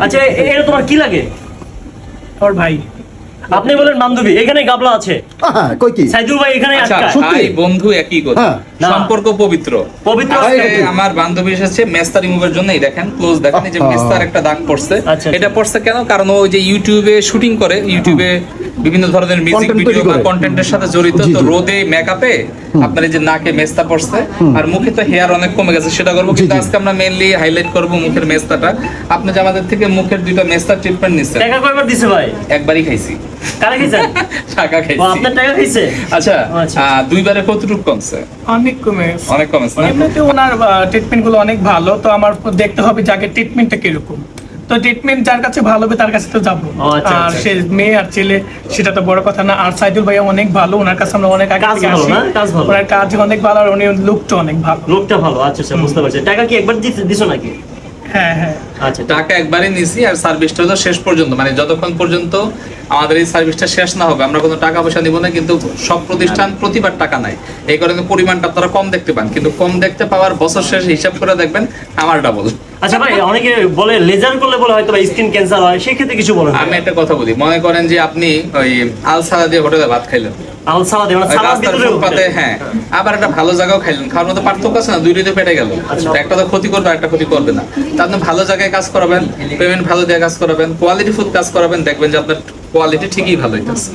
আচ্ছা এটা তোমার কি লাগে? ওর ভাই। আপনি বলেন বান্ধবী এখানে গাবলা আছে। হ্যাঁ কই কি? সাইদুল ভাই এখানে আচ্ছা আটকা সত্যি? ভাই বন্ধু একই কথা। হ্যাঁ। সম্পর্ক পবিত্র। পবিত্র আমার বান্ধবী এসেছে মেস্তা রিমুভের জন্য এই দেখেন ক্লোজ দেখেন এই যে মেস্তার একটা দাগ পড়ছে। আচ্ছা, এটা পড়ছে কেন? কারণ ও যে ইউটিউবে শুটিং করে ইউটিউবে বিভিন্ন ধরনের মিউজিক ভিডিও বা কন্টেন্টের সাথে জড়িত তো রোদে মেকআপে আপনার এই যে নাকে মেস্তা পড়ছে আর মুখে তো হেয়ার অনেক কমে গেছে সেটা করব কিন্তু আজকে আমরা মেইনলি হাইলাইট করব মুখের মেস্তাটা। আপনি যে আমাদের থেকে মুখের দুইটা মেস্তা ট্রিটমেন্ট নিচ্ছেন। একবারই খাইছি। কারা খাইছেন টাকা খাইছি। আপনার টাকা খাইছে? আচ্ছা। দুইবারে কতটুকু কমছে। অনেক কমে অনেক কমেছে এমনিতে ওনার ট্রিটমেন্টগুলো অনেক ভালো তো আমার দেখতে হবে যে ট্রিটমেন্টটা কীরকম। তো ট্রিটমেন্ট যার কাছে ভালো হবে তার কাছে তো যাব। আচ্ছা, আর আচ্ছা। সে মেয়ে আর ছেলে সেটা তো বড় কথা না। আর সাইদুল ভাইয়া অনেক ভালো ওনার কাছে আমরা অনেক আগে কাজ থেকে আসি। না? কাজ ওনার কাজ অনেক ভালো আর উনি লুকটা অনেক ভালো। লোকটা ভালো আচ্ছা আচ্ছা বুঝতে পারছি। টাকা কি একবার দিছো নাকি? হ্যাঁ হ্যাঁ। আচ্ছা টাকা একবারই নিছি আর সার্ভিসটা হলো শেষ পর্যন্ত। মানে যতক্ষণ পর্যন্ত আমাদের এই সার্ভিসটা শেষ না হবে আমরা কোনো টাকা পয়সা নিব না কিন্তু সব প্রতিষ্ঠান প্রতিবার টাকা নাই এই কারণে পরিমাণটা আপনারা কম দেখতে পান কিন্তু কম দেখতে পাওয়ার বছর শেষে হিসাব করে দেখবেন আমার ডাবল আচ্ছা ভাই অনেকে বলে লেজার করলে বলে হয়তো স্কিন ক্যান্সার হয় সেই ক্ষেত্রে কিছু বলেন। আমি একটা কথা বলি মনে করেন যে আপনি ওই আল সাদা দিয়ে হোটেলে ভাত খাইলেন। মানে সালাদ ভিতরে হ্যাঁ আবার একটা ভালো জায়গাও খাইলেন খাওয়ার মধ্যে পার্থক্য আছে না? দুইটাই তো পেটে গেল। তো একটা তো ক্ষতি করবে একটা ক্ষতি করবে না। তা আপনি ভালো জায়গায় কাজ করাবেন পেমেন্ট ভালো দিয়ে কাজ করাবেন কোয়ালিটি ফুড কাজ করাবেন দেখবেন যে আপনার কোয়ালিটি ঠিকই ভালো হইতেছে।